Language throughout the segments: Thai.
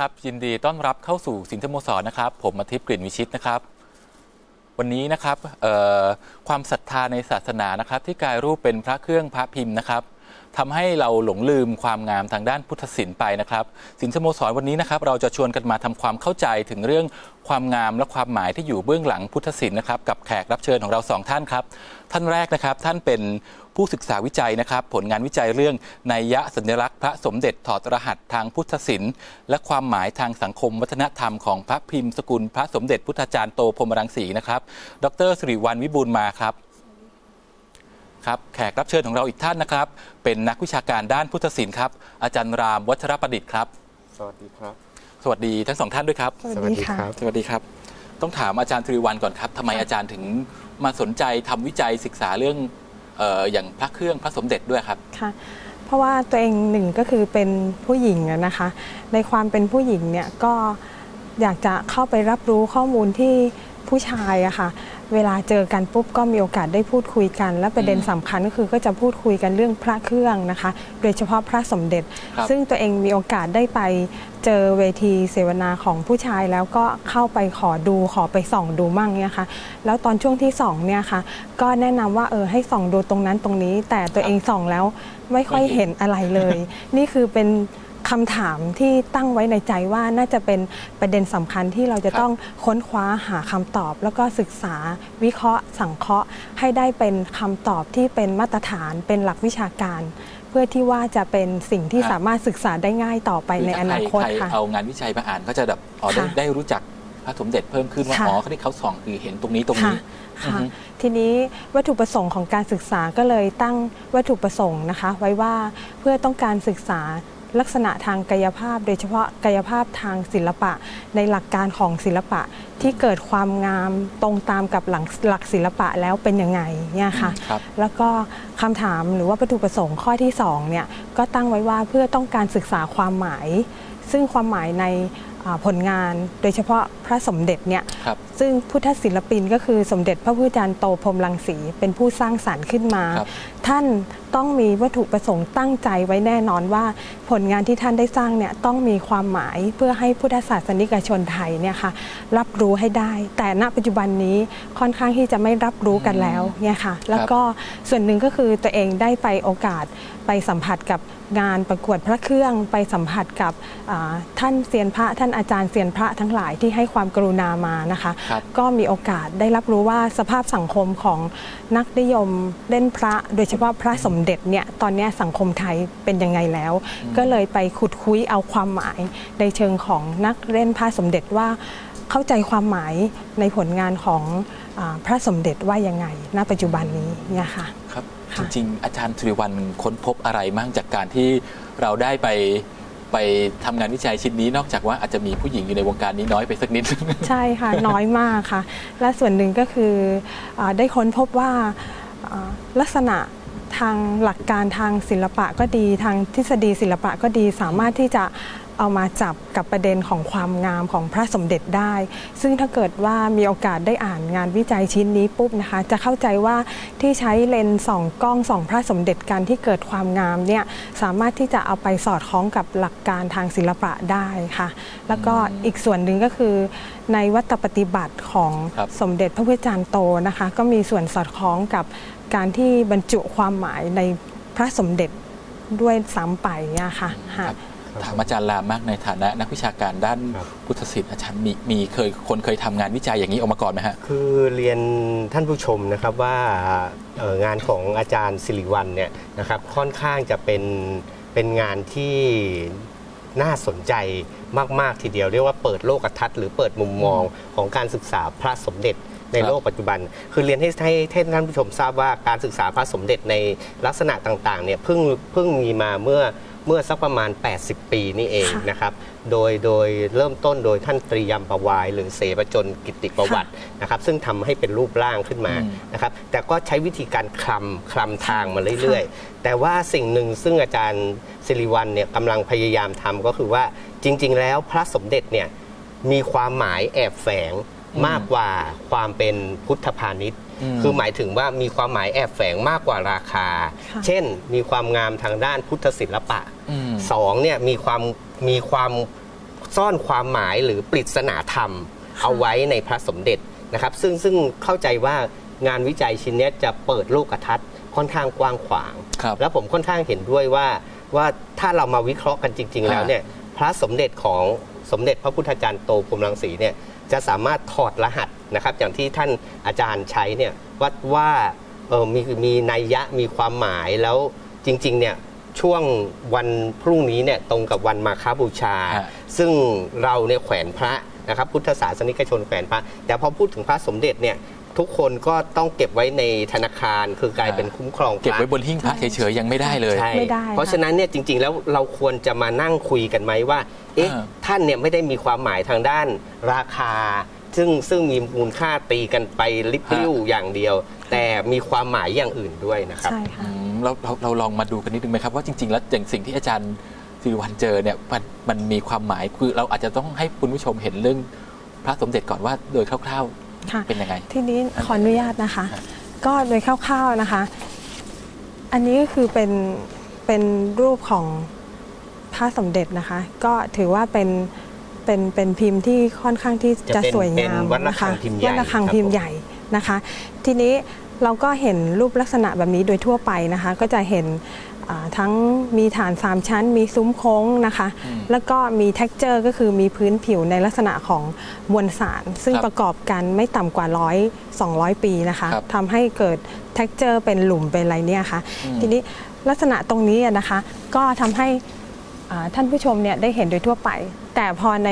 ครับ ยินดีต้อนรับเข้าสู่สินธโมสรนะครับ ผมอาทิตย์กลิ่นวิชิตนะครับ วันนี้นะครับความศรัทธาในศาสนานะครับ ที่กลายรูปเป็นพระเครื่องพระพิมพ์นะครับทำให้เราหลงลืมความงามทางด้านพุทธศิลป์ไปนะครับสินสโมสรวันนี้นะครับ เราจะชวนกันมาทำความเข้าใจถึงเรื่องความงามและความหมายที่อยู่เบื้องหลังพุทธศิลป์นะครับ กับแขกรับเชิญของเราสองท่านครับ ท่านแรกนะครับ ท่านเป็นผู้ศึกษาวิจัยนะครับ ผลงานวิจัยเรื่องนัยยะสัญลักษณ์พระสมเด็จถอดรหัสทางพุทธศิลป์และความหมายทางสังคมวัฒนธรรมของพระพิมพ์สกุลพระสมเด็จพุทธจารย์โตพรหมรังสีนะครับ ดรสิริวัลวิบูลย์มาครับครับแขกรับเชิญของเราอีกท่านนะครับ เป็นนักวิชาการด้านพุทธศิลป์ครับ อาจารย์รามวัชรประดิษฐ์ครับ สวัสดีครับ สวัสดีทั้งสองท่านด้วยครับสวัสดีค่ะสวัสดีครับ ต้องถามอาจารย์สิริวัลก่อนครับทำไมอาจารย์ถึงมาสนใจทำวิจัยศึกษาเรื่องเอออย่างพระเครื่องพระสมเด็จด้วยครับ ค่ะ เพราะว่าตัวเองหนึ่งก็คือเป็นผู้หญิงอะนะคะ ในความเป็นผู้หญิงเนี่ยก็อยากจะเข้าไปรับรู้ข้อมูลที่ผู้ชายอะค่ะ เวลาเจอกันปุ๊บก็มีโอกาสได้พูดคุยกัน และประเด็นอืมสำคัญก็คือก็จะพูดคุยกันเรื่องพระเครื่องนะคะ โดยเฉพาะพระสมเด็จครับซึ่งตัวเองมีโอกาสได้ไปเจอเวทีเสวนาของผู้ชายแล้วก็เข้าไปขอดูขอไปส่องดูมั่งเนี่ยค่ะแล้วตอนช่วงที่สองเนี่ยค่ะ ก็แนะนำว่าเออให้ส่องดูตรงนั้นตรงนี้ แต่ตัวเองส่องแล้วไม่ค่อยไม่เห็เห็นนอะไรเลย นี่คือเป็น คำถามที่ตั้งไว้ในใจว่าน่าจะเป็นประเด็นสำคัญที่เราจะต้องค้นคว้าหาคำตอบ แล้วก็ศึกษาวิเคราะห์ สังเคราะห์ ให้ได้เป็นคำตอบที่เป็นมาตรฐานเป็นหลักวิชาการ เพื่อที่ว่าจะเป็นสิ่งที่ครับสามารถศึกษาได้ง่ายต่อไปในอนาคตใครค่ะ เอางานวิจัยมาอ่านก็จะแบบอ๋อได้ค่ะได้รู้จักพระสมเด็จเพิ่มขึ้นว่าค่ะอ๋อที่เขาส่องคือเห็นตรงนี้ตรงค่ะนี้ค่ะอือฮึทีนี้วัตถุประสงค์ของการศึกษาก็เลยตั้งวัตถุประสงค์นะคะ ไว้ว่าเพื่อต้องการศึกษา ลักษณะทางกายภาพ โดยเฉพาะกายภาพทางศิลปะ ในหลักการของศิลปะที่เกิดความงามตรงตามกับหลักหลักศิลปะแล้วเป็นยังไงเนี่ยค่ะครับแล้วก็คำถามหรือว่าวัตถุประสงค์ข้อที่2เนี่ยก็ตั้งไว้ว่าเพื่อต้องการศึกษาความหมาย ซึ่งความหมายในอ่าผลงานโดยเฉพาะพระสมเด็จเนี่ยครับซึ่งพุทธศิลปินก็คือสมเด็จพระพุทธจารย์โตพรหมรังสีเป็นผู้สร้างสารรค์ขึ้นมาครับท่าน ต้องมีวัตถุประสงค์ตั้งใจไว้แน่นอนว่า ผลงานที่ท่านได้สร้างเนี่ยต้องมีความหมายเพื่อให้พุทธศาสนิกชนไทยเนี่ยค่ะรับรู้ให้ได้ แต่ณปัจจุบันนี้ค่อนข้างที่จะไม่รับรู้กันแล้วเนี่ยค่ะแล้วก็ส่วนหนึ่งก็คือตัวเองได้ไปโอกาสไปสัมผัสกับงานประกวดพระเครื่องไปสัมผัสกับอ่าท่านเซียนพระท่านอาจารย์เซียนพระทั้งหลายที่ให้ความกรุณามานะคะครับก็มีโอกาสได้รับรู้ว่าสภาพสังคมของนักนิยมเล่นพระ โดยเฉพาะพระสมเด็จเนี่ยตอนเนี้ยสังคมไทยเป็นยังไงแล้ว ก็เลยไปขุดคุยเอาความหมาย ในเชิงของนักเล่นพระสมเด็จว่าเข้าใจความหมายในผลงานของอาพระสมเด็จว่ายังไง ณปัจจุบันนี้เนี่ยค่ะครับจค่ะริงๆ อาจารย์สุริวัลค้นพบอะไรมั่งจากการที่เราได้ไปไปทำงานวิจัยชิ้นนี้นอกจากว่าอาจจะมีผู้หญิงอยู่ในวงการนี้น้อยไปสักนิด ใช่ค่ะ น้อยมากค่ะ และส่วนหนึ่งก็คืออาได้ค้นพบว่าอ่าลักษณะ ทางหลักการทางศิลปะก็ดี ทางทฤษฎีศิลปะก็ดีสามารถที่จะเอามาจับกับประเด็นของความงามของพระสมเด็จได้ ซึ่งถ้าเกิดว่ามีโอกาสได้อ่านงานวิจัยชิ้นนี้ปุ๊บนะคะ จะเข้าใจว่าที่ใช้เลนส์ส่องกล้องส่องพระสมเด็จกันที่เกิดความงามเนี่ยสามารถที่จะเอาไปสอดคล้องกับหลักการทางศิลปะได้ค่ะ แล้วก็อีกส่วนหนึ่งก็คือ ในวัตปฏิบัติของครับสมเด็จพระพุทธจารย์โตนะคะ ก็มีส่วนสอดคล้องกับ การที่บรรจุความหมายในพระสมเด็จด้วยซ้ำไปเนี่ยค่ะคค่ะรับถามอาจารย์ลามากในฐานะนักวิชาการด้านครับ พุทธศิลป์อาจารย์มีมีเคยคนเคยทำงานวิจัยอย่างนี้ออกมาก่อนไหมฮะ คือเรียนท่านผู้ชมนะครับว่าเอ่องานของอาจารย์สิริวัลเนี่ยนะครับค่อนข้างจะเป็นเป็นงานที่น่าสนใจมาก ๆ ทีเดียว เรียกว่าเปิดโลกทัศน์หรือเปิดมุมมองของการศึกษาพระสมเด็จ ในครับโลกปัจจุบัน คือเรียนให้ให้ให้ท่านผู้ชมทราบว่าการศึกษาพระสมเด็จในลักษณะต่างๆเนี่ยเพิ่งเพิ่งมีมาเมื่อเมื่อสักประมาณ 80 ปีนี่เองค่ะนะครับ โดยโดยเริ่มต้นโดยท่านตรียมประวาย หรือเสประจนกิตติประวัตินะครับ ซึ่งทำให้เป็นรูปร่างขึ้นมาอืมนะครับ แต่ก็ใช้วิธีการคลำคลำทางมาเรื่อยๆ แต่ว่าสิ่งหนึ่งซึ่งอาจารย์สิริวัลเนี่ยกำลังพยายามทำก็คือว่าจริง ๆ แล้วพระสมเด็จเนี่ยมีความหมายแอบแฝงอื มมากกว่าความเป็นพุทธพาณิชย์อืมคือหมายถึงว่ามีความหมายแอบแฝงมากกว่าราคาค่ะเช่น มีความงามทางด้านพุทธศิลปะอืมสองเนี่ยมีความมีความซ่อนความหมายหรือปริศนาธรรม เอาไว้ในพระสมเด็จนะครับ ซึ่งซึ่งเข้าใจว่างานวิจัยชิ้นเนี้ยจะเปิดโลกทัศน์ค่อนข้างกว้างขวางครับแล้วผมค่อนข้างเห็นด้วยว่าว่าถ้าเรามาวิเคราะห์กันจริง ๆ แล้วเนี่ยพระสมเด็จของสมเด็จพระพุทธจารย์โตพรหมรังสีเนี่ย จะสามารถถอดรหัสนะครับ อย่างที่ท่านอาจารย์ใช้เนี่ยว่าว่าเออมีมีนัยยะมีความหมายแล้วจริงๆเนี่ยช่วงวันพรุ่งนี้เนี่ยตรงกับวันมาคบูชาฮะซึ่งเราเนี่ยแขวนพระนะครับพุทธศาสนิกชนแขวนพระ แต่พอพูดถึงพระสมเด็จเนี่ย ทุกคนก็ต้องเก็บไว้ในธนาคาร คือกลายเป็นคุ้มครองพระเก็บไว้บนหิ้งพระเฉยๆยังไม่ได้เลย ใช่ไม่ได้เพราะค่ะฉะนั้นเนี่ยจริง ๆ แล้วเราควรจะมานั่งคุยกันไหมว่า เอ๊ะ อ่า ท่านเนี่ยไม่ได้มีความหมายทางด้านราคา ซึ่งซึ่งมีมูลค่าตีกันไปลิบลิ่วอย่างเดียว แต่มีความหมายอย่างอื่นด้วยนะครับ ใช่อืค่ะมเราเราเราลองมาดูกันนิดนึงไหมครับว่าจริง ๆ แล้วอย่างสิ่งที่อาจารย์สิริวัลเจอเนี่ยมันมันมีความหมายคือเราอาจจะต้องให้คุณผู้ชมเห็นเรื่องพระสมเด็จก่อนว่าโดยคร่าว ค่ะๆเป็นยังไง ทีนี้ขออนุญาตนะคะครับก็โดยคร่าวๆนะคะ อันนี้ก็คือเป็นเป็นรูปของพระสมเด็จนะคะ ก็ถือว่าเป็นเป็นเป็นพิมพ์ที่ค่อนข้างที่จะจะเป็นสวยงามเป็นวัดระนะฆัคะงพิมพ์ใหญ่วัดระฆังครับพิมผพ์มใหญ่นะคะ ทีนี้เราก็เห็นรูปลักษณะแบบนี้โดยทั่วไปนะคะ ก็จะเห็นอ่า ทั้งมีฐาน 3 ชั้น มีซุ้มโค้งนะคะอืมแล้วก็มี t e x t อร์ก็คือมีพื้นผิวในลักษณะของมวลสาร ซึ่งครับประกอบกันไม่ต่ำกว่าร้อย200 ปีนะคะครับทำให้เกิด t e x t อร์เป็นหลุมเป็นอะไรเนี่ยค่ะ อืม ทีนี้ลักษณะตรงนี้อะนะคะ ก็ทำให้อ่าท่านผู้ชมเนี่ยได้เห็นโดยทั่วไป แต่พอใน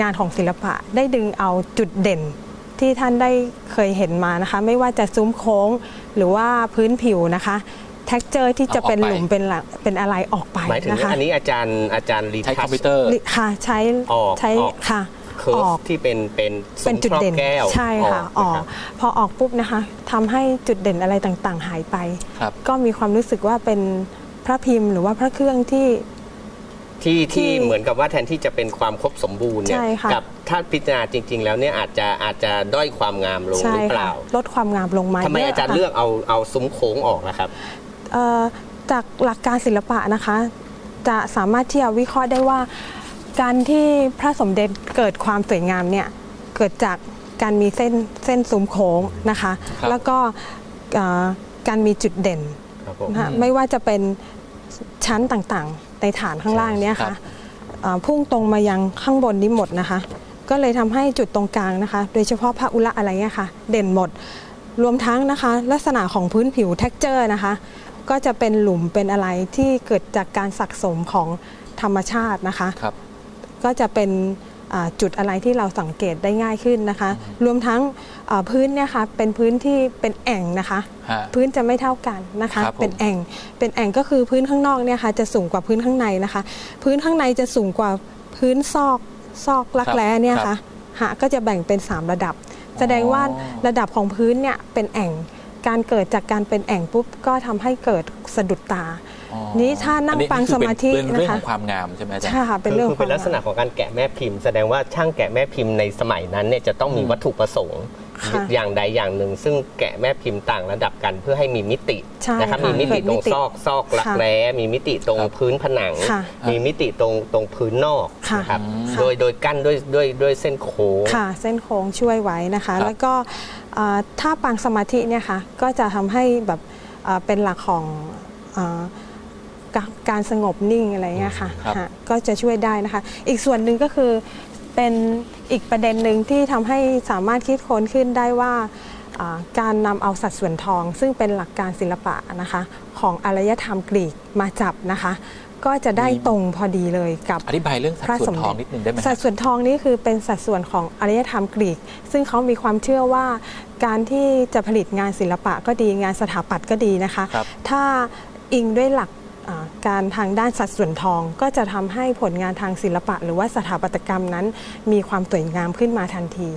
งานของศิลปะได้ดึงเอาจุดเด่น ที่ท่านได้เคยเห็นมานะคะ ไม่ว่าจะซุ้มโค้งหรือว่าพื้นผิวนะคะ t e x t อร์ที่จะเป็นเอาออกไปหลุมเป็นหลักเป็นอะไรออกไปหมายถึงนะคะอันนี้อาจารย์อาจารย์รีใช้คทัอชมพิวเตอร์ ค่ะใช้ออกใช้ออก ค่ะ เคิร์อฟอก ที่เป็นเป็นเป็นจุดเด่นซุ้มครอบแก้วใช่ค่ะออกนรับพอออกปุ๊บนะคะทำให้จุดเด่นอะไรต่างๆ หายไป ครับ ก็มีความรู้สึกว่าเป็นพระพิมพ์หรือว่าพระเครื่องที่ ที่ที่ที่เหมือนกับว่าแทนที่จะเป็นความครบสมบูรณ์เนี่ยใช่ค่ะ กับถ้าพิจารณาจริง ๆ แล้วเนี่ยอาจจะอาจจะด้อยความงามลงใช่หรือเปค่ะล่าลดความงามลงมาทำไมยะอาจารย์ค่ะเลือกเอาเอาซุ้มโค้งออกนะครับเอ่อ จากหลักการศิลปะนะคะ จะสามารถที่จะวิเคราะห์ได้ว่า การที่พระสมเด็จเกิดความสวยงามเนี่ยเกิดจากการมีเส้นเส้นซุ้มโค้งนะคะ ครับ แล้วก็เอ่อการมีจุดเด่นครับผม นะคะอืมไม่ว่าจะเป็นชั้นต่างๆ ในฐานข้างล่างเนี่ยครัค่ะบ เอ่อพุ่งตรงมายังข้างบนนี้หมดนะคะ ก็เลยทำให้จุดตรงกลางนะคะ โดยเฉพาะพระอุระอะไรเงี้ยค่ะ เด่นหมด รวมทั้งนะคะ ลักษณะของพื้นผิว t e x t อร์นะคะ ก็จะเป็นหลุมเป็นอะไรที่เกิดจากการสะสมของธรรมชาตินะคะ ครับก็จะเป็นอ่าจุดอะไรที่เราสังเกตได้ง่ายขึ้นนะคะ รวมทั้งอ่าพื้นเนี่ยค่ะเป็นพื้นที่เป็นแอ่งนะคะ ฮะ พื้นจะไม่เท่ากันนะคะ ครับผม เป็นแอ่ง เป็นแอ่งก็คือพื้นข้างนอกเนี่ยค่ะจะสูงกว่าพื้นข้างในนะคะ พื้นข้างในจะสูงกว่าพื้นซอกซอกรักแร้เนี่ยครัค่ะบฮะก็จะแบ่งเป็น 3 ระดับ แสดงว่าระดับของพื้นเนี่ยเป็นแอ่ง การเกิดจากการเป็นแอ่งปุ๊บก็ทำให้เกิดสะดุดตาอ๋อนี้ถ้านั่งอัปังคือเป็นสมาธิเป็นเรื่องนะคะของความงามใช่ไหมอาจารย์ใช่ค่ะเป็นคือเรื่องคือเป็นลักษณะขของการแกะแม่พิมพ์ แสดงว่าช่างแกะแม่พิมพ์ในสมัยนั้นเนี่ยจะต้องมีอืมวัตถุประสงค์ค่ะอย่างใดอย่างหนึ่ง ซึ่งแกะแม่พิมพ์ต่างระดับกันเพื่อให้มีมิติใช่นะครับค่ะมีมิติเกิดตรมิงติซอกซอกรักค่ะแร้มีมิติตรงครับพื้นผนังค่ะมีมิติตรงตรงพื้นนอกค่ะนะครับอืมโดยโดยกั้นด้วยด้วยด้วยเส้นโค้งค่ะ เส้นโค้งช่วยไว้นะคะครับแล้วก็เอ่อ ถ้าปางสมาธิเนี่ยค่ะก็จะทำให้แบบเอ่อเป็นหลักของเอ่อกาการสงบนิ่งอะไรเงี้ยค่ะครับฮะก็จะช่วยได้นะคะ อีกส่วนหนึ่งก็คือเป็นอีกประเด็นหนึ่งที่ทำให้สามารถคิดค้นขึ้นได้ว่าอ่าการนำเอาสัดส่วนทอง ซึ่งเป็นหลักการศิลปะนะคะของอารยธรรมกรีกมาจับนะคะ ก็จะได้ตรงพอดีเลยกับอธิบายเรื่องสัดพระส่สวนมทองเด็จนิดนึงได้ไหมสัดส่วนทองนี่คือเป็นสัดส่วนของอารยธรรมกรีก ซึ่งเขามีความเชื่อว่าการที่จะผลิตงานศิลปะก็ดีงานสถาปัตย์ก็ดีนะคะครับถ้าอิงด้วยหลักอ่าการทางด้านสัดส่วนทองก็จะทำให้ผลงานทางศิลปะ หรือว่าสถาปัตยกรรมนั้น มีความสวยงามขึ้นมาทันที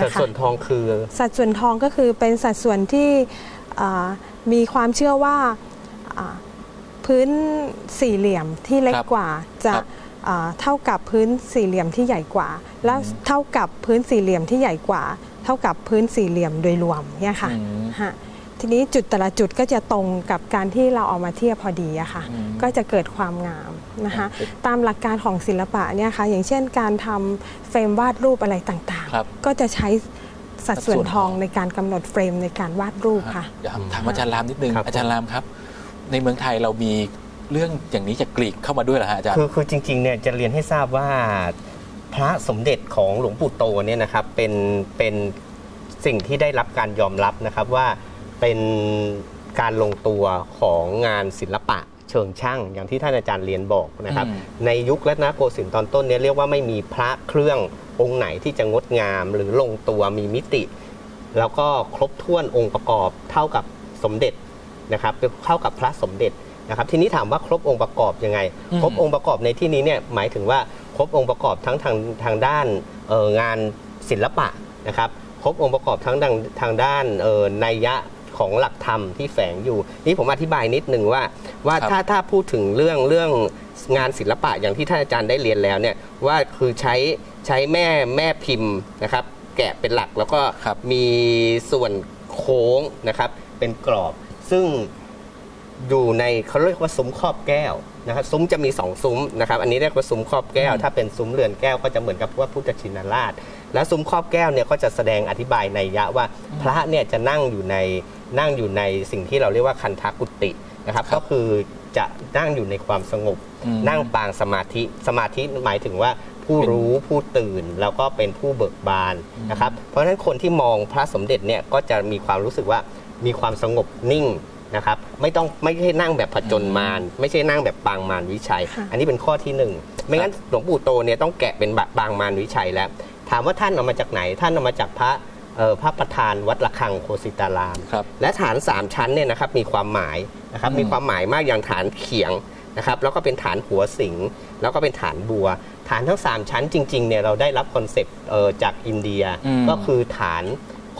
สัดนะคะส่วนทองคือ สัดส่วนทองก็คือเป็นสัดส่วนที่อ่ามีความเชื่อว่าอ่า พื้นสี่เหลี่ยมที่เล็กครับกว่าจะครับอ่าเท่ากับพื้นสี่เหลี่ยมที่ใหญ่กว่า แล้วเท่ากับพื้นสี่เหลี่ยมที่ใหญ่กว่า เท่ากับพื้นสี่เหลี่ยมโดยรวมเนี่ยค่ะอืมฮะทีนี้จุดแต่ละจุดก็จะตรงกับการที่เราเอามาเทียบพอดีอะค่ะอืมก็จะเกิดความงามนะคะตามหลักการของศิลปะเนี่ยค่ะอย่างเช่นการทำเฟรมวาดรูปอะไรต่างครับๆก็จะใช้สัดส่วนสัดส่วนทองในการกำหนดเฟรมในการวาดรูปค่ะเดี๋ยวถามอาจารย์รามนิดนึงครับอาจารย์รามครับ ในเมืองไทยเรามีเรื่องอย่างนี้จากกรีกเข้ามาด้วยเหรอฮะอาจารย์ คือคือจริงๆเนี่ยจะเรียนให้ทราบว่าพระสมเด็จของหลวงปู่โตเนี่ยนะครับเป็นเป็นสิ่งที่ได้รับการยอมรับนะครับว่าเป็นการลงตัวของงานศิลปะเชิงช่าง อย่างที่ท่านอาจารย์เรียนบอกนะครับ อืม ในยุครัตนโกสินทร์ตอนต้นเนี่ยเรียกว่าไม่มีพระเครื่ององค์ไหนที่จะงดงาม หรือลงตัวมีมิติ แล้วก็ครบถ้วนองค์ประกอบเท่ากับสมเด็จ นะครับเท่ากับพระสมเด็จนะครับทีนี้ถามว่าครบองค์ประกอบยังไงอืมครบองค์ประกอบในที่นี้เนี่ยหมายถึงว่าครบองค์ประกอบทั้งทางทางด้านเอ่องานศิลปะนะครับครบองค์ประกอบทั้งทางทางด้านเอ่อนัยยะของหลักธรรมที่แฝงอยู่ นี่ผมอธิบายนิดนึงว่าว่าครับถ้าถ้าพูดถึงเรื่องเรื่องงานศิลปะอย่างที่ท่านอาจารย์ได้เรียนแล้วเนี่ยว่าคือใช้ใช้แม่แม่พิมพ์นะครับ แกะเป็นหลักแล้วก็ครับมีส่วนโค้งนะครับ เป็นกรอบ ซึ่งอยู่ในเขาเรียกว่าซุ้มครอบแก้วนะครับซุ้มจะมีสองซุ้มนะครับอันนี้เรียกว่าซุ้มครอบแก้วอืมถ้าเป็นซุ้มเรือนแก้วก็จะเหมือนกับว่าพุทธชินราช และซุ้มครอบแก้วเนี่ยก็จะแสดงอธิบายในยยะว่า พระเนี่ยจะนั่งอยู่ในนั่งอยู่ในสิ่งที่เราเรียกว่าคันทักุตินะครับครับก็คือจะนั่งอยู่ในความสงบอืมนั่งปางสมาธิสมาธิหมายถึงว่าผู้รู้ผู้ตื่นแล้วก็เป็นผู้เบิกบานนะครับเพราะฉะนั้นคนที่มองพระสมเด็จเนี่ยก็จะมีความรู้สึกว่า มีความสงบนิ่งนะครับไม่ต้องไม่ใช่นั่งแบบผจญมารไม่ใช่นั่งแบบปางมารวิชัย ค่ะ อันนี้เป็นข้อที่หนึ่งไม่งั้นหลวงปู่โตเนี่ยต้องแกะเป็นแบบปางมารวิชัยแล้ว ถามว่าท่านเอามาจากไหน ท่านเอามาจากพระเอ่อพระประธานวัดระฆังโคสิตาราม ครับ และฐาน 3 ชั้นเนี่ยนะครับมีความหมายนะครับอืม มีความหมายมากอย่างฐานเขียงนะครับแล้วก็เป็นฐานหัวสิงแล้วก็เป็นฐานบัว ฐานทั้ง 3 ชั้นจริงๆเนี่ยเราได้รับคอนเซปต์เอ่อจากอินเดียอืมก็คือฐาน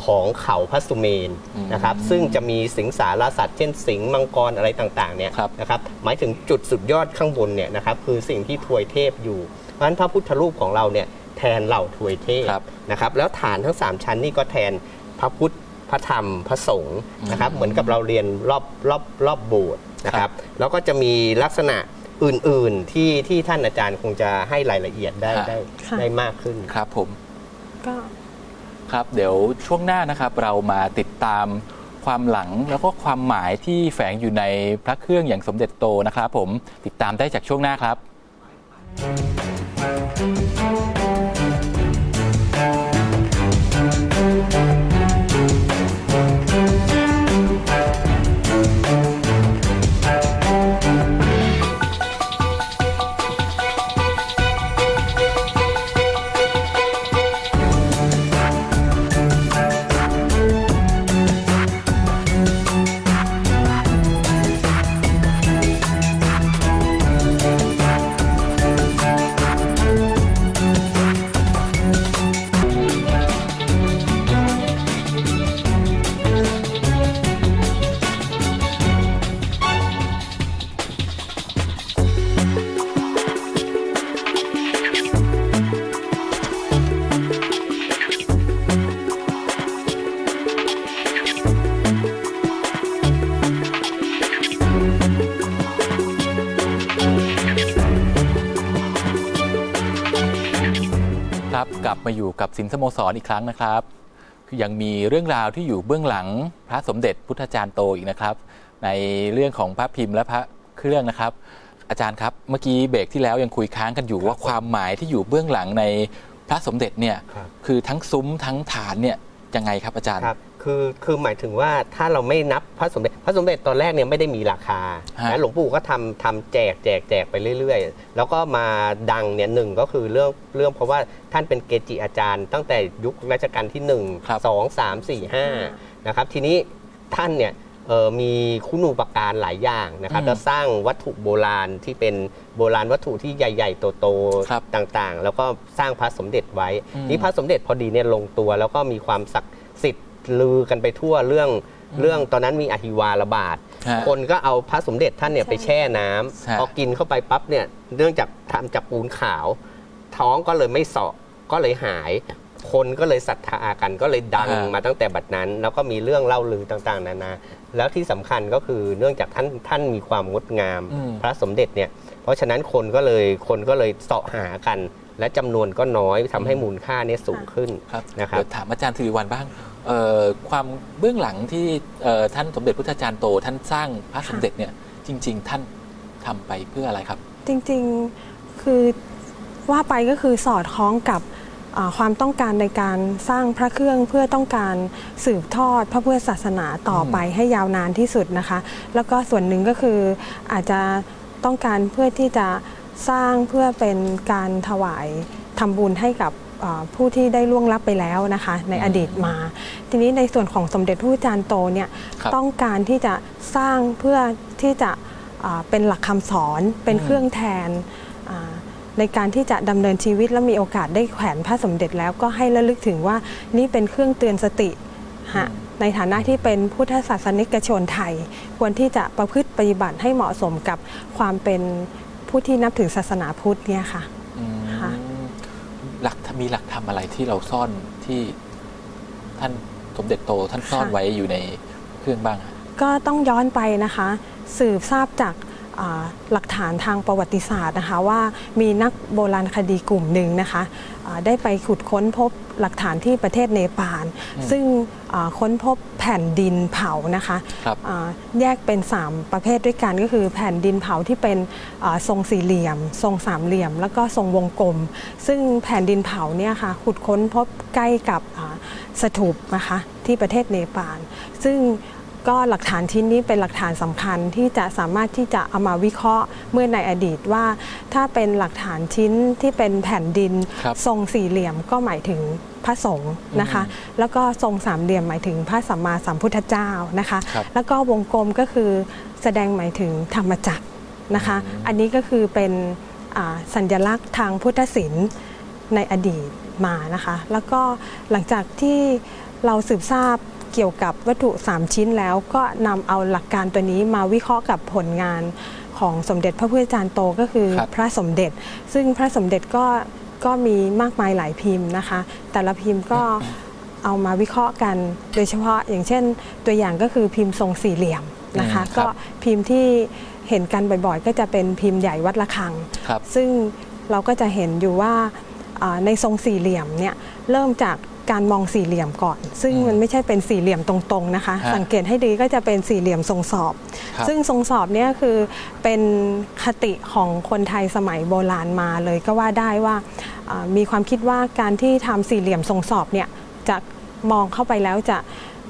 ของเขาพระสุเมนอืมนะครับซึ่งจะมีสิงสารสัตว์เช่นสิงห์มังกรอะไรต่างๆเนี่ยครับนะครับหมายถึงจุดสุดยอดข้างบนเนี่ยนะครับคือสิ่งที่ทวยเทพอยู่ เพราะฉะนั้นพระพุทธรูปของเราเนี่ยแทนเหล่าทวยเทพครับนะครับแล้วฐานทั้ง 3 ชั้นนี่ก็แทนพระพุทธพระธรรมพระสงฆ์นะครับอืมเหมือนกับเราเรียนรอบรอบรอบโบสถ์นะครับแล้วก็จะมีลักษณะอื่นๆที่ที่ท่านอาจารย์คงจะให้รายละเอียดได้ค่ะได้ค่ะได้มากขึ้นครับผมก็ ครับเดี๋ยวช่วงหน้านะครับเรามาติดตามความหลังแล้วก็ความหมายที่แฝงอยู่ในพระเครื่องอย่างสมเด็จโตนะครับ ผมติดตามได้จากช่วงหน้าครับ อยู่กับสินสโมสรอีกครั้งนะครับคือยังมีเรื่องราวที่อยู่เบื้องหลังพระสมเด็จพุทธจารย์โตอีกนะครับ ในเรื่องของพระพิมพ์และพระเครื่องนะครับ อาจารย์ครับเมื่อกี้เบรกที่แล้วยังคุยค้างกันอยู่ว่าความหมายที่อยู่เบื้องหลังในพระสมเด็จเนี่ยครับคือทั้งซุ้มทั้งฐานเนี่ย ยังไงครับอาจารย์ ครับคือคือหมายถึงว่าถ้าเราไม่นับพระสมเด็จพระสมเด็จตอนแรกเนี่ยไม่ได้มีราคาฮะ นะหลวงปู่ก็ทำทำแจกแจกแจกไปเรื่อย ๆ แล้วก็มาดังเนี่ยหนึ่งก็คือเรื่องเรื่องเพราะว่าท่านเป็นเกจิอาจารย์ ตั้งแต่ยุครัชกาลที่ครับ1 2 3 4 5นะครับทีนี้ท่านเนี่ยเอ่อ มีคุณูปการหลายอย่างนะครับอืมแล้วสร้างวัตถุโบราณที่เป็นโบราณวัตถุที่ใหญ่ ๆ โตครับๆต่างๆ แล้วก็สร้างพระสมเด็จไว้อืมนี่พระสมเด็จพอดีเนี่ยลงตัว แล้วก็มีความศักดิ์สิทธิ์ลือกันไปทั่วเรื่องเรื่องตอนนั้นมีอหิวาระบาดฮะคนก็เอาพระสมเด็จท่านเนี่ยใช่ไปแช่น้ำฮะพอกินเข้าไปปั๊บเนี่ยเนื่องจากทำจากปูนขาว ท้องก็เลยไม่เสาะก็เลยหาย คนก็เลยศรัทธากันก็เลยดังอ่าม มาตั้งแต่บัดนั้น แล้วก็มีเรื่องเล่าลือต่างๆ นานา แล้วที่สำคัญก็คือเนื่องจากท่านท่านมีความงดงาม อืม พระสมเด็จเนี่ย เพราะฉะนั้นคนก็เลยคนก็เลยเสาะหากัน และจำนวนก็น้อยทำให้มูลค่าเนี่ยสูงขึ้นครับนะครับเดี๋ยวถามอาจารย์สิริวัลบ้างเอ่อความเบื้องหลังที่เอ่อท่านสมเด็จพุทธาจารย์โต ท่านสร้างพระสมเด็จเนี่ยจริง ๆ ท่านทำไปเพื่ออะไรครับ จริงๆ คือว่าไปก็คือสอดคล้องกับอ่า ความต้องการในการสร้างพระเครื่องเพื่อต้องการสืบทอดพระพุทธศาสนาต่อไปให้ยาวนานที่สุดนะคะ แล้วก็ส่วนหนึ่งก็คืออาจจะต้องการเพื่อที่จะสร้างเพื่อเป็นการถวายทำบุญให้กับอ่าผู้ที่ได้ล่วงลับไปแล้วนะคะ ในอดีตมา ทีนี้ในส่วนของสมเด็จพระจารย์โตเนี่ยครับต้องการที่จะสร้างเพื่อที่จะอ่าเป็นหลักคำสอนเป็นอืมเครื่องแทนอ่า ในการที่จะดำเนินชีวิตและมีโอกาสได้แขวนพระสมเด็จแล้วก็ให้ระลึกถึงว่านี่เป็นเครื่องเตือนสติฮะในฐานะที่เป็นพุทธศาสนิกชนไทย ควรที่จะประพฤติปฏิบัติให้เหมาะสมกับความเป็นผู้ที่นับถือศาสนาพุทธเนี่ยค่ะอืมค่ะหลักมีหลักธรรมอะไรที่เราซ่อนที่ท่านสมเด็จโตท่านซ่อนไว้อยู่ในเครื่องบ้างฮะก็ต้องย้อนไปนะคะ สืบทราบจากอ่า หลักฐานทางประวัติศาสตร์นะคะว่ามีนักโบราณคดีกลุ่มหนึ่งนะคะอ่าได้ไปขุดค้นพบหลักฐานที่ประเทศเนปาลอืมซึ่งอ่าค้นพบแผ่นดินเผานะคะครับอ่าแยกเป็น 3 ประเภทด้วยกันก็คือแผ่นดินเผาที่เป็นอ่าทรงสี่เหลี่ยม ทรงสามเหลี่ยม แล้วก็ทรงวงกลม ซึ่งแผ่นดินเผาเนี่ยค่ะขุดค้นพบใกล้กับอ่าสถูปนะคะที่ประเทศเนปาลซึ่ง ก็หลักฐานชิ้นนี้เป็นหลักฐานสำคัญที่จะสามารถที่จะเอามาวิเคราะห์เมื่อในอดีตว่า ถ้าเป็นหลักฐานชิ้นที่เป็นแผ่นดินครับทรงสี่เหลี่ยมก็หมายถึงพระสงฆ์นะคะ แล้วก็ทรงสามเหลี่ยมหมายถึงพระสัมมาสัมพุทธเจ้านะคะครับแล้วก็วงกลมก็คือแสดงหมายถึงธรรมจักรนะคะอืมอันนี้ก็คือเป็นอ่าสัญลักษณ์ทางพุทธศิลป์ในอดีตมานะคะ แล้วก็หลังจากที่เราสืบทราบ เกี่ยวกับวัตถุ 3 ชิ้นแล้ว ก็นำเอาหลักการตัวนี้มาวิเคราะห์กับผลงานของสมเด็จพระพุทธจารย์โตก็คือครับ พระสมเด็จ ซึ่งพระสมเด็จก็ก็มีมากมายหลายพิมพ์นะคะ แต่ละพิมพ์ก็เอามาวิเคราะห์กัน โดยเฉพาะอย่างเช่น ตัวอย่างก็คือพิมพ์ทรงสี่เหลี่ยมนะคะ อืมครับ ก็พิมพ์ที่เห็นกันบ่อยๆ ก็จะเป็นพิมพ์ใหญ่วัดระฆัง ครับ ซึ่งเราก็จะเห็นอยู่ว่าอ่าในทรงสี่เหลี่ยมเนี่ยเริ่มจาก การมองสี่เหลี่ยมก่อน ซึ่งอืมมันไม่ใช่เป็นสี่เหลี่ยมตรงๆนะคะ ฮะสังเกตให้ดีก็จะเป็นสี่เหลี่ยมทรงสอบ ครับซึ่งทรงสอบเนี่ยคือเป็นคติของคนไทยสมัยโบราณมาเลยก็ว่าได้ว่าอ่ามีความคิดว่าการที่ทำสี่เหลี่ยมทรงสอบเนี่ยจะมองเข้าไปแล้วจะ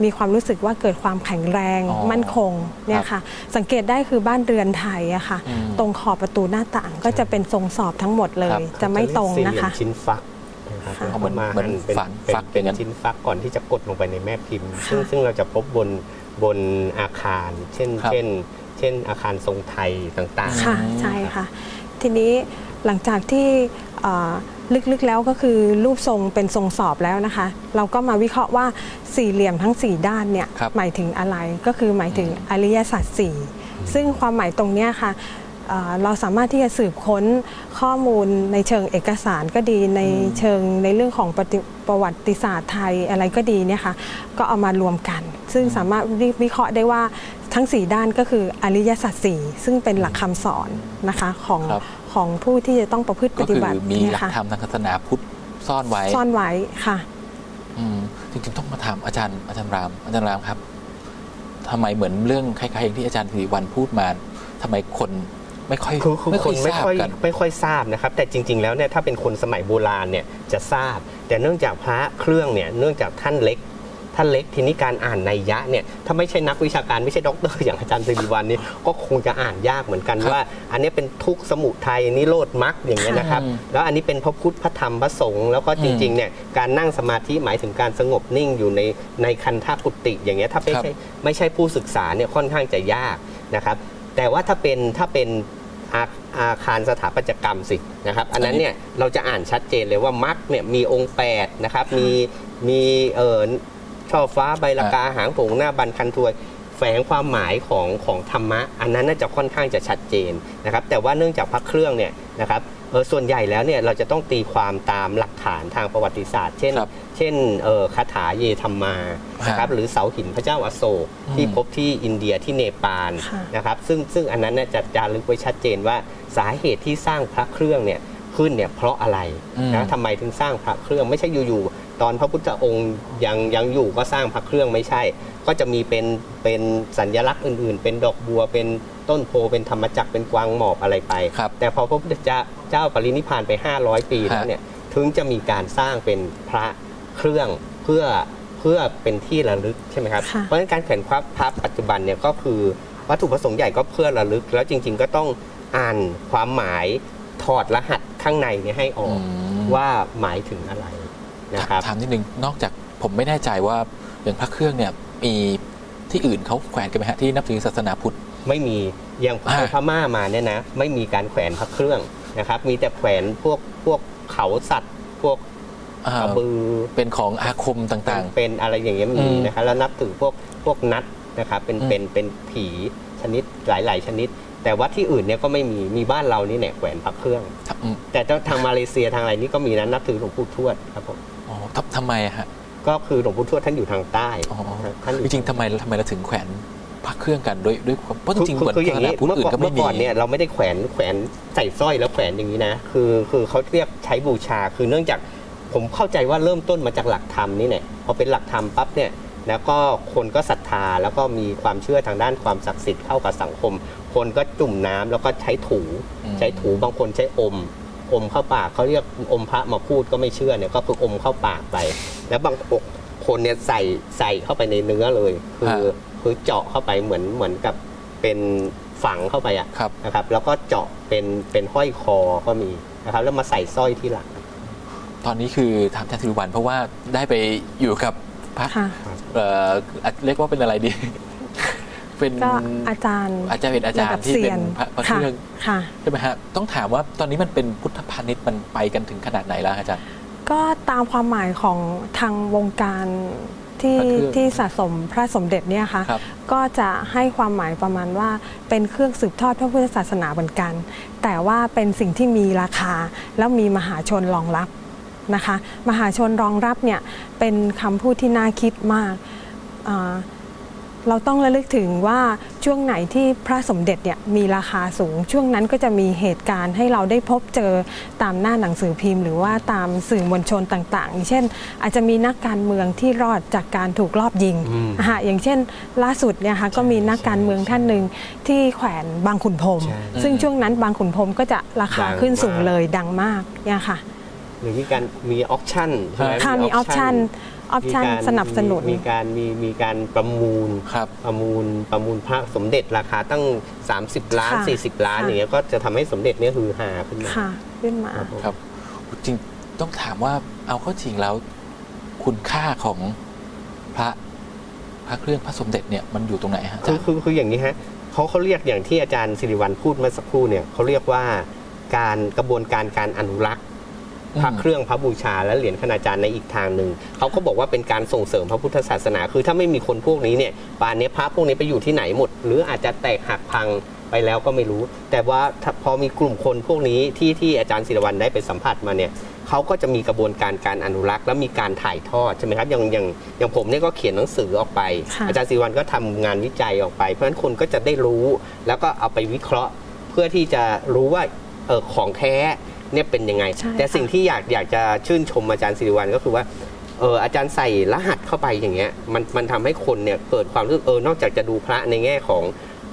มีความรู้สึกว่าเกิดความแข็งแรงอ๋อมั่นคงเนี่ยค่ะสังเกตได้คือบ้านเรือนไทยอะค่ะอืมตรงขอบประตูหน้าต่างก็จะเป็นทรงสอบทั้งหมดเลครัย บ จะไม่ตรงสี่นะเหลี่ยคะมชิ้นฟัก นะครับค่ะแล้วเหมืก็อนมาเหมือนหั่นเป็นฝันเป็นฟักเป็นอย่างนั้น ชิ้นฟักก่อนที่จะกดลงไปในแม่พิมพ์ค่ะซึ่งซึ่งเราจะพบบนบนอาคาร เช่น ครับ เช่น เช่น อาคารทรงไทยต่างๆ ค่ะอืมใช่ค่ะ ทีนี้หลังจากที่เอ่อลึกๆแล้วก็คือรูปทรงเป็นทรงสอบแล้วนะคะ เราก็มาวิเคราะห์ว่าสี่เหลี่ยมทั้ง 4 ด้านเนี่ยครับหมายถึงอะไรก็คือหมายถึงอริยสัจสี่ซึ่งความหมายตรงเนี้ยค่ะ เอ่อเราสามารถที่จะสืบค้นข้อมูลในเชิงเอกสารก็ดีในเชิงในเรื่องของปฏิประวัติศาสตร์ไทยอะไรก็ดีเนี่ยค่ะก็เอามารวมกัน ซึ่งสามารถวิเคราะห์ได้ว่าทั้ง 4 ด้านก็คืออริยสัจสี่ซึ่งเป็นหลักคำสอนนะคะของครับของผู้ที่จะต้องประพฤติปก็ฏิคือบัติมีเนี่หยลักค่ะธรรมทางศาสนาพุทธซ่อนไว้ซ่อนไว้ค่ะอืมจริงๆต้องมาถามอาจารย์อาจารย์รามอาจารย์รามครับทำไมเหมือนเรื่องคล้ายๆอย่างที่อาจารย์สิริวัลพูดมาทำไมคน ไม่ค่อยคือคือไม่คค่อยนไม่ทราบค่อยกัน ไม่ค่อยทราบนะครับ แต่จริง ๆ แล้วเนี่ยถ้าเป็นคนสมัยโบราณเนี่ยจะทราบ แต่เนื่องจากพระเครื่องเนี่ยเนื่องจากท่านเล็กท่านเล็กทีนี้การอ่านในยยะเนี่ยถ้าไม่ใช่นักวิชาการไม่ใช่ด็อกเตอร์อย่างอาจารย์สิริวัลนี่ก็คงจะอ่านยากเหมือนกันครับว่า อันนี้เป็นทุกข์สมุทัยนิโรธมรรคอย่างเงี้ยนะครับอืมแล้วอันนี้เป็นพระพุทธพระธรรมพระสงฆ์แล้วก็จริงๆเนี่ยการนั่งสมาธิหมายถึงการสงบนิ่งอยู่ในในคันธกุติอย่างเงี้ยถ้าไม่ครับใช่ไม่ใช่ผู้ศึกษาเนี่ยค่อนข้างจะยากนะครับแต่ว่าถ้าเป็นถ้าเป็น อาอาคารสถาปัตยกรรมสินะครับ อันนั้นเนี่ยเราจะอ่านชัดเจนเลยว่ามรรคเนี่ยมีองค์8นะครับมีมีเอ่อช่อฟ้าใบละกาหางผงหน้าบันคันทวยแฝงความหมายของของธรรมะ อันนั้นน่าจะค่อนข้างจะชัดเจนนะครับ แต่ว่าเนื่องจากพระเครื่องเนี่ยนะครับเออส่วนใหญ่แล้วเนี่ยเราจะต้องตีความตามหลักฐานทางประวัติศาสตร์ เช่น ครับเช่นเอ่อคาถาเยธรรมานะครับฮะหรือเสาหินพระเจ้าอาโศกอืมที่พบที่อินเดียที่เนปาลค่ะ นะครับซึ่งซึ่งอันนั้นเนี่ยจะจารึกไว้ชัดเจนว่าสาเหตุที่สร้างพระเครื่องเนี่ยขึ้นเนี่ยเพราะอะไรอืม นะทำไมถึงสร้างพระเครื่องไม่ใช่อยู่ๆ ตอนพระพุทธองค์ยังยังอยู่ก็สร้างพระเครื่องไม่ใช่ ก็จะมีเป็นเป็นสัญลักษณ์อื่น ๆ เป็นดอกบัวเป็นต้นโพเป็นธรรมจักรเป็นกวางหมอบอะไรไป ครับ แต่พอพระพุทธเจ้าเจ้าปรินิพพานไป 500 ปีแล้วฮะเนี่ยถึงจะมีการสร้างเป็นพระเครื่องเพื่อเพื่อเป็นที่ระลึกใช่ไหมครับค่ะ เพราะฉะนั้นการแขวนพระพระปัจจุบันเนี่ยก็คือวัตถุประสงค์ใหญ่ก็เพื่อระลึก แล้วจริง ๆ ก็ต้องอ่านความหมายถอดรหัสข้างในเนี่ยให้ออก อืม ว่าหมายถึงอะไร นะครับถามนิดนึงนอกจากผมไม่แน่ใจว่าอย่างพระเครื่องเนี่ยมีที่อื่นเขาแขวนกันไหมฮะที่นับถือศาสนาพุทธไม่มีอย่างอ่าพม่ามาเนี่ยนะไม่มีการแขวนพระเครื่องนะครับ มีแต่แขวนพวกพวกเขาสัตว์พวกอ่ากระบือเป็นของอาคมต่างเป็นอะไรอย่างเงี้ยอืมีมนะครับแล้วนับถือพวกพวกนัดนะครับเป็นอืมเป็นเป็นผีชนิดหลาย ๆ ชนิด แต่ว่าที่อื่นเนี่ยก็ไม่มีมีบ้านเรานี่เนี่ยแขวนพระเครื่องๆทำอืมแต่ทางมาเลเซียทางอะไรนี่ก็มีนะนับถือหลวงปู่ทวดครับผมอ๋อ ทำทำไมอะฮะก็คือหลวงปู่ทวดท่านอยู่ทางใต้อ๋อท่านอยู่จริงๆทำไมทำไมเราถึงแขวนพระเครื่องกันด้วยด้วยความเพราะจคือริงๆคือเหมือนคืออย่างศาสนี้นาพุทธเมื่ออื่ก่อนนก็ไม่เมื่อมีก่อนเนี่ยเราไม่ได้แขวนแขวนใส่สร้อยแล้วแขวนอย่างนี้นะ คือคือเขาเรียกใช้บูชา คือเนื่องจากผมเข้าใจว่าเริ่มต้นมาจากหลักธรรมนี่เนี่ยพอเป็นหลักธรรมปั๊บเนี่ยแล้วก็คนก็ศรัทธาแล้วก็มีความเชื่อทางด้านความศักดิ์สิทธิ์เข้ากับสังคม คนก็จุ่มน้ำแล้วก็ใช้ถูอืมใช้ถูบางคนใช้อม อมเข้าปากเขาเรียกอมพระมาพูดก็ไม่เชื่อเนี่ยก็คืออมเข้าปากไป แล้วบางคนเนี่ยใส่ใส่เข้าไปในเนื้อเลย คือคือเจาะเข้าไปเหมือนเหมือนกับเป็นฝังเข้าไปอะครับนะครับ แล้วก็เจาะเป็นเป็นห้อยคอก็มีนะครับ แล้วมาใส่สร้อยที่หลังตอนนี้คือถามอาจารย์ธิรวันเพราะว่าได้ไปอยู่กับพระค่ะเอ่ออะเรียกว่าเป็นอะไรดี เป็นก็อาจารย์อาจารย์เป็นอาจารระดัย์บที่เซีเป็ยนนพระพระเคค่ะรื่องค่ะ ใช่ไหมฮะต้องถามว่าตอนนี้มันเป็นพุทธพาณิชย์มันไปกันถึงขนาดไหนแล้วฮะอาจารย์ ก็ตามความหมายของทางวงการที่พระเครื่องที่สะสมพระสมเด็จเนี่ยค่ะครับ ก็จะให้ความหมายประมาณว่าเป็นเครื่องสืบทอดพระพุทธศาสนาเหมือนกัน แต่ว่าเป็นสิ่งที่มีราคา แล้วมีมหาชนรองรับนะคะ มหาชนรองรับเนี่ยเป็นคำพูดที่น่าคิดมากอ่า เราต้องระลึกถึงว่าช่วงไหนที่พระสมเด็จเนี่ยมีราคาสูง ช่วงนั้นก็จะมีเหตุการณ์ให้เราได้พบเจอตามหน้าหนังสือพิมพ์ หรือว่าตามสื่อมวลชนต่างๆอย่างเช่น อาจจะมีนักการเมืองที่รอดจากการถูกลอบยิงอืมอ่าอย่างเช่น ล่าสุดเนี่ยค่ะก็มีนักการเมืองท่านหนึ่งที่แขวนบางขุนพรหมใช่ซึ่งช่วงนั้นบางขุนพรหมก็จะราคาดังขึ้นสูงมากเลยดังมากเนี่ยค่ะหรือมีการมีออคชั่นใช่ไหมค่ะมีออปชัน ออปชันมีการสนับสนุนมีมีการมีมีการประมูลครับประมูลประมูลพระสมเด็จราคาตั้ง 30 ล้าน ค่ะ 40 ล้านค่ะอย่างเงี้ยก็จะทำให้สมเด็จเนี่ยฮือฮาขึ้นมา ค่ะ ขึ้นมา ครับผม ครับจริงต้องถามว่าเอาเข้าจริงแล้ว คุณค่าของพระพระเครื่องพระสมเด็จเนี่ยมันอยู่ตรงไหนฮะอาคืจาอรย์ คือคืออย่างนี้ฮะเขาเขาเรียกอย่างที่อาจารย์สิริวัลพูดเมื่อสักครู่เนี่ยเขาเรียกว่าการกระบวนการการอนุรักษ์ พระเครื่องพระบูชา และเหรียญคณาจารย์ในอีกทางหนึ่งเขาก็บอกว่าเป็นการส่งเสริมพระพุทธศาสนา คือถ้าไม่มีคนพวกนี้เนี่ยป่านนี้พระพวกนี้ไปอยู่ที่ไหนหมด หรืออาจจะแตกหักพังไปแล้วก็ไม่รู้ แต่ว่าถ้าพอมีกลุ่มคนพวกนี้ที่ที่อาจารย์ศิรวันได้ไปสัมผัสมาเนี่ยเขาก็จะมีกระบวนการการอนุรักษ์และมีการถ่ายทอดใช่ไหมครับอย่างอย่างอย่างผมเนี่ยก็เขียนหนังสือออกไปค่ะอาจารย์ศิรวันก็ทำงานวิจัยออกไป เพราะฉะนั้นคนก็จะได้รู้ แล้วก็เอาไปวิเคราะห์ เพื่อที่จะรู้ว่าเออของแท้ เนี่ยเป็นยังไง ใช่แต่ค่ะสิ่งที่อยากอยากจะชื่นชมอาจารย์สิริวัลก็คือว่าเอออาจารย์ใส่รหัสเข้าไปอย่างเงี้ยมันมันทำให้คนเนี่ยเกิดความรู้สึกเออนอกจากจะดูพระในแง่ของ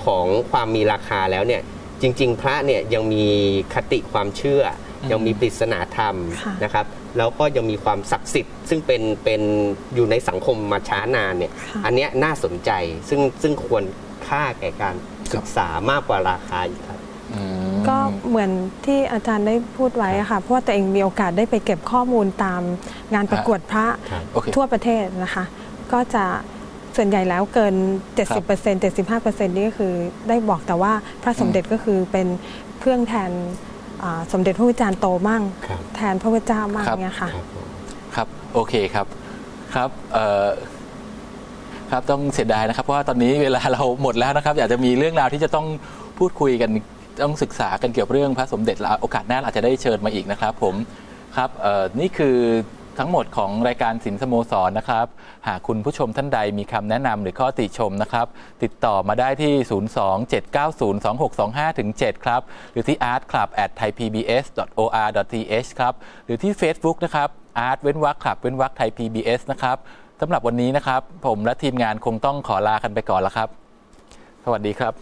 ของความมีราคาแล้วเนี่ยจริง ๆ พระเนี่ยยังมีคติความเชื่ออมยังมีปริศนาธรรมค่ะ นะครับแล้วก็ยังมีความศักดิ์สิทธิ์ ซึ่งเป็นเป็นอยู่ในสังคมมาช้านานเนี่ยค่ะอันเนี้ยน่าสนใจซึ่งซึ่งควรค่าแก่การศึกษามากกว่าราคาอีกครับอืม ก็เหมือนที่อาจารย์ได้พูดไว้อะค่ะ เพราะว่าตัวเองมีโอกาสได้ไปเก็บข้อมูลตามงานประกวดพระโอเคทั่วประเทศนะคะ ก็จะส่วนใหญ่แล้วเกิน 70% 75%นี่ก็คือได้บอกแต่ว่าพระสมเด็จก็คือเป็นเครื่องแทนอ่าสมเด็จพระพุทธจารย์โตมั่งครับแทนพระพุทธเจ้ามั่งครับเนี่ยค่ะครับผมครับ โอเคครับ ครับเอ่อครับต้องเสียดายนะครับ เพราะว่าตอนนี้เวลาเราหมดแล้วนะครับ อยากจะมีเรื่องราวที่จะต้องพูดคุยกัน ต้องศึกษากันเกี่ยวกับเรื่องพระสมเด็จแล้วโอกาสหน้าอาจจะได้เชิญมาอีกนะครับผมครับนี่คือทั้งหมดของรายการสินสโมสรนะครับ หากคุณผู้ชมท่านใดมีคำแนะนำหรือข้อติชมนะครับ ติดต่อมาได้ที่ 027902625-7 ครับ หรือที่ artclub@thaipbs.or.th ครับ หรือที่ Facebook นะครับ art เว้นวรรค club เว้นวรรค Thai PBS นะครับสำหรับวันนี้นะครับ ผมและทีมงานคงต้องขอลากันไปก่อนแล้วครับ สวัสดีครับ